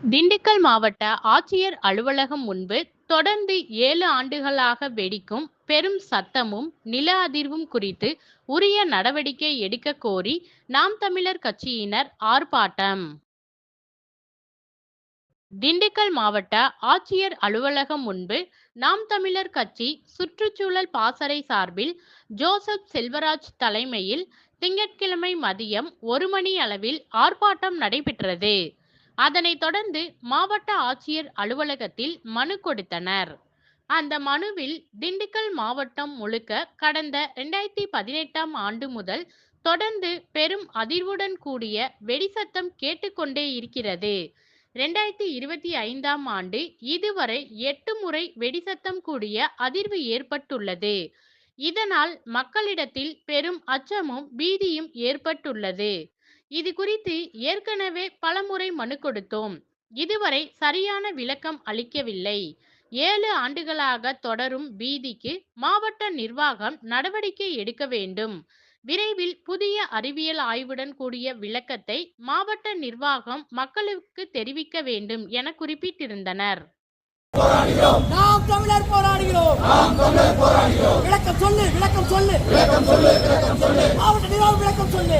திண்டுக்கல் மாவட்ட ஆட்சியர் அலுவலகம் முன்பு தொடர்ந்து ஏழு ஆண்டுகளாக வெடிக்கும் பெரும் சத்தமும் நில அதிர்வும் குறித்து உரிய நடவடிக்கை எடுக்க கோரி நாம் தமிழர் கட்சியினர் ஆர்ப்பாட்டம். திண்டுக்கல் மாவட்ட ஆட்சியர் அலுவலகம் முன்பு நாம் தமிழர் கட்சி சுற்றுச்சூழல் பாசறை சார்பில் ஜோசப் செல்வராஜ் தலைமையில் திங்கட்கிழமை மதியம் ஒரு மணி அளவில் ஆர்ப்பாட்டம் நடைபெற்றது. அதனைத் தொடர்ந்து மாவட்ட ஆட்சியர் அலுவலகத்தில் மனு கொடுத்தனர். அந்த மனுவில் திண்டுக்கல் மாவட்டம் முழுக்க கடந்த இரண்டாயிரத்தி பதினெட்டாம் ஆண்டு முதல் தொடர்ந்து பெரும் அதிர்வுடன் கூடிய வெடிசத்தம் கேட்டுக்கொண்டே இருக்கிறது. ரெண்டாயிரத்தி இருபத்தி ஐந்தாம் ஆண்டு இதுவரை எட்டு முறை வெடிசத்தம் கூடிய அதிர்வு ஏற்பட்டுள்ளது. இதனால் மக்களிடத்தில் பெரும் அச்சமும் பீதியும் ஏற்பட்டுள்ளது. இது குறித்து ஏற்கனவே பலமுறை மனு கொடுத்தோம். இதுவரை சரியான விளக்கம் அளிக்கவில்லை. ஏழு ஆண்டுகளாக தொடரும் பீதிக்கு மாவட்ட நிர்வாகம் நடவடிக்கை எடுக்க வேண்டும். விரைவில் புதிய அறிவியல் ஆய்வுடன் கூடிய விளக்கத்தை மாவட்ட நிர்வாகம் மக்களுக்கு தெரிவிக்க வேண்டும் என குறிப்பிட்டிருந்தனர். நாம் தமிழர் போராடுகிறோம். விளக்கம் சொல்லு. விளக்கம் சொல்லு. மாவட்ட நிர்வாகம் விளக்கம் சொல்லு.